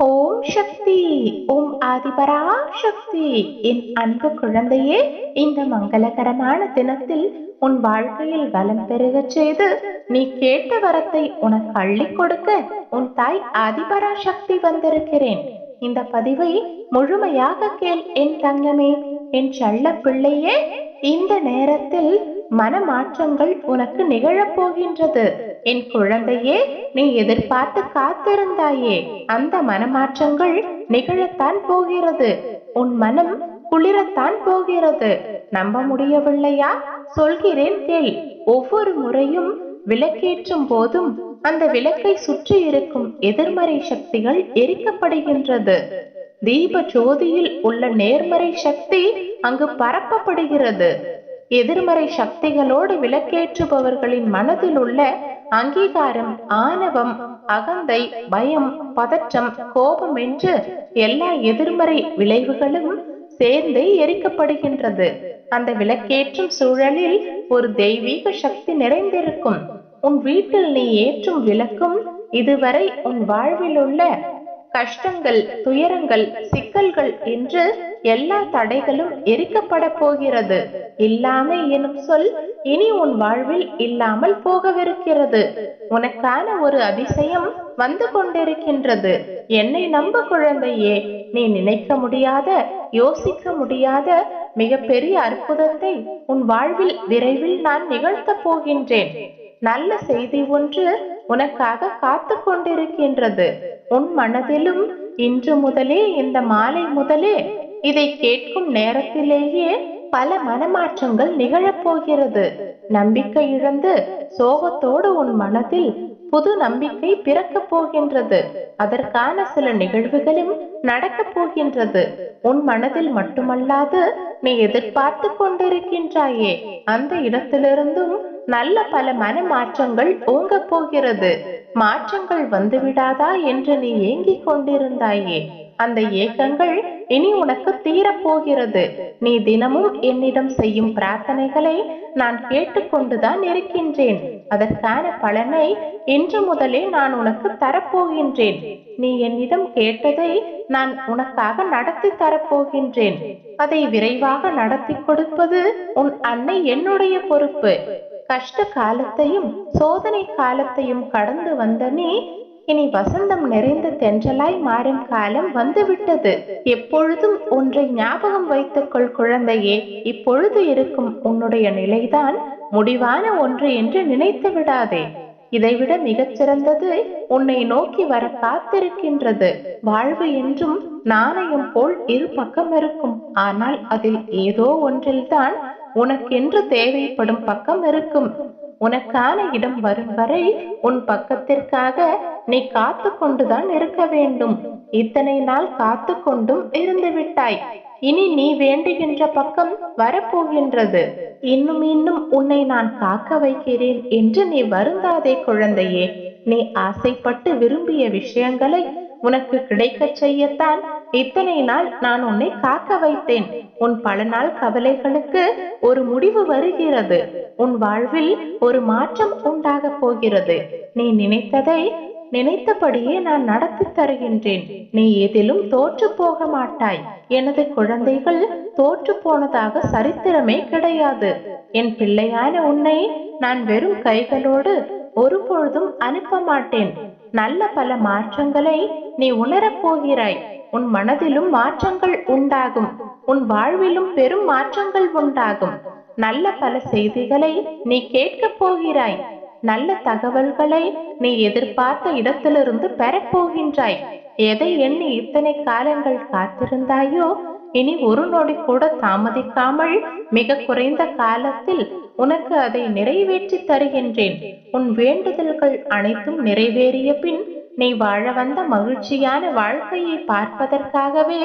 ஓம் சக்தி ஓம் ஆதிபரா சக்தி என் அன்பு குழந்தையே இந்த மங்களகரமான தினத்தில் உன் வாழ்க்கையில் வலம் பெருகச் செய்து நீ கேட்ட வரத்தை உனக்கு அள்ளி கொடுக்க உன் தாய் ஆதிபரா சக்தி வந்திருக்கிறேன். இந்த பதிவை முழுமையாக கேள் என் தங்கமே என் செல்ல பிள்ளையே. இந்த நேரத்தில் மனமாற்றங்கள் உனக்கு நிகழப் போகின்றது. என் குழந்தையே நீ எதிர்பார்த்து காத்திருந்தாயே. அந்த மனமாற்றங்கள் நிகழத்தான் போகிறது. உன் மனம் குளிரத்தான் போகிறது. நம்ப முடியவில்லையா? சொல்கிறேன் கேள். ஒவ்வொரு முறையும் விளக்கேற்றும் போதும் அந்த விளக்கை சுற்றி இருக்கும் எதிர்மறை சக்திகள் எரிக்கப்படுகின்றது. தீப ஜோதியில் உள்ள நேர்மறை சக்தி அங்கு பரப்பப்படுகிறது. எதிர்மறை சக்திகளோடு விளக்கேற்றுபவர்களின் மனதில் உள்ள அங்கீகாரம் ஆணவம் அகந்தை பயம் பதற்றம் கோபம் என்று எல்லா எதிர்மறை விளைவுகளும் சேர்ந்தே எரிக்கப்படுகின்றது. அந்த விளக்கேற்றும் சூழலில் ஒரு தெய்வீக சக்தி நிறைந்திருக்கும். உன் வீட்டில் நீ ஏற்றும் விளக்கும் இதுவரை உன் வாழ்வில் உள்ள கஷ்டங்கள் துயரங்கள் சிக்கல்கள் என்று எல்லா தடைகளும் எரிக்கப்பட போகிறது. இல்லாமை எனும் சொல் இனி உன் வாழ்வில் இல்லாமல் போகவிருக்கிறது. உனக்கான ஒரு அதிசயம் வந்து கொண்டிருக்கின்றது. என்னை நம்ப குழந்தையே நீ நினைக்க முடியாத யோசிக்க முடியாத மிகப்பெரிய அற்புதத்தை உன் வாழ்வில் விரைவில் நான் நிகழ்த்தப் போகின்றேன். நல்ல செய்தி ஒன்று உனக்காக காத்து கொண்டிருக்கின்றது உன் மனதிலும் இன்று முதலே இந்த மாலை முதலே இதை கேட்கும் நேரத்திலேயே பல மனமாற்றங்கள் நிகழப்போகிறது நம்பிக்கை இழந்து சோகத்தோடு உன் மனதில் புது நம்பிக்கை பிறக்கப் போகின்றது. அதற்கான சில நிகழ்வுகளும் நடக்கப் போகின்றது. உன் மனதில் மட்டுமல்லாது நீ எதிர்பார்த்து கொண்டிருக்கின்றாயே. அந்த இடத்திலிருந்தும் நல்ல பல மன மாற்றங்கள் ஓங்க போகிறது. மாற்றங்கள் வந்துவிடாதா என்று நீ ஏங்கிக் கொண்டிருந்தாயே. அந்த ஏக்கங்கள் இனி உனக்கு தீரப்போகிறது. நீ தினமும் என்னிடம் செய்யும் பிரார்த்தனைகளை நான் கேட்டுக்கொண்டுதான் இருக்கின்றேன். அதற்கான பலனை இன்று முதலே நான் உனக்கு தரப்போகின்றேன். நீ என்னிடம் கேட்டதை நான் உனக்காக நடத்தி தரப்போகின்றேன். அதை விரைவாக நடத்தி கொடுப்பது உன் அன்னை என்னுடைய பொறுப்பு. கஷ்ட காலத்தையும் சோதனை காலத்தையும் கடந்து வந்த நீ இனி வசந்தம் நிறைந்த தென்றலாய் மாறும் காலம் வந்துவிட்டது. எப்பொழுதும் ஒன்றை ஞாபகம் வைத்துக்கொள் குழந்தையே இப்பொழுது இருக்கும் உன்னுடைய நிலைதான் முடிவான ஒன்று என்று நினைத்து விடாதே. இதைவிட மிகச்சிறந்தது உன்னை நோக்கி வர காத்திருக்கின்றது. வாழ்வு என்றும் நாணயம் போல் இரு பக்கம் இருக்கும். ஆனால் அதில் ஏதோ ஒன்றில்தான் உனக்கென்று தேவைப்படும் பக்கம் இருக்கும். உனக்கான இடம் வரும் வரை உன் பக்கத்திற்காக நீ காத்து கொண்டுதான் இருக்க வேண்டும். இத்தனை நாள் காத்து கொண்டும் இருந்து விட்டாய். இனி நீ வேண்டுகின்ற பக்கம் வரப்போகின்றது. இன்னும் இன்னும் உன்னை நான் காக்க வைக்கிறேன் என்று நீ வருந்தாதே குழந்தையே. நீ ஆசைப்பட்டு விரும்பிய விஷயங்களை உனக்கு கிடைக்கச் செய்யத்தான் இத்தனை நாள் நான் உன்னை காக்க வைத்தேன். உன் பல நாள் கவலைகளுக்கு ஒரு முடிவு வருகிறது. உன் வாழ்வில் ஒரு மாற்றம் உண்டாக போகிறது. நீ நினைத்ததை நினைத்தபடியே நான் நடத்தி தருகின்றேன். நீ எதிலும் தோற்று போக மாட்டாய். எனது குழந்தைகள் தோற்று போனதாக சரித்திரமே கிடையாது. என் பிள்ளையான உன்னை நான் வெறும் கைகளோடு ஒருபொழுதும் அனுப்ப மாட்டேன். நல்ல பல மாற்றங்களை நீ உணரப் போகிறாய். உன் மனதிலும் மாற்றங்கள் உண்டாகும். உன் வாழ்விலும் பெரும் மாற்றங்கள் உண்டாகும். நல்ல பல செய்திகளை நீ கேட்கப் போகிறாய். நல்ல தகவல்களை நீ எதிர்பார்த்த இடத்திலிருந்து பெறப்போகின்றாய் எதை எண்ணி இத்தனை காலங்கள் காத்திருந்தாயோ இனி ஒரு நொடி கூட தாமதிக்காமல் மிக குறைந்த காலத்தில் உனக்கு அதை நிறைவேற்றி தருகின்றேன். உன் வேண்டுதல்கள் அனைத்தும் நிறைவேறிய பின் நீ வாழ வந்த மகிழ்ச்சியான வாழ்க்கையை பார்ப்பதற்காகவே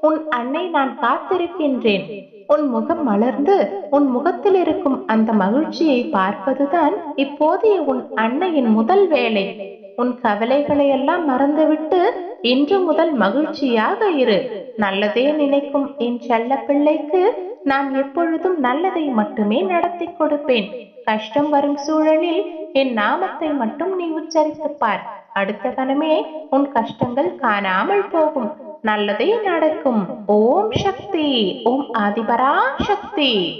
உன் அன்னை நான் காத்திருக்கின்றேன் உன் முகம் மலர்ந்து உன் முகத்தில் இருக்கும் அந்த மகிழ்ச்சியை பார்ப்பதுதான் இப்போதைய உன் அன்னையின் முதல் வேலை. உன் கவலைகளை எல்லாம் மறந்துவிட்டு இன்று முதல் மகிழ்ச்சியாக இரு. நல்லதே நினைக்கும் என் செல்ல பிள்ளைக்கு நான் எப்பொழுதும் நல்லதை மட்டுமே நடத்தி கொடுப்பேன். கஷ்டம் வரும் சூழலில் என் நாமத்தை மட்டும் நீ உச்சரித்துப்பார் அடுத்த கணமே உன் கஷ்டங்கள் காணாமல் போகும். நல்லதே நடக்கும். ஓம் சக்தி. ஓம் ஆதிபரா சக்தி.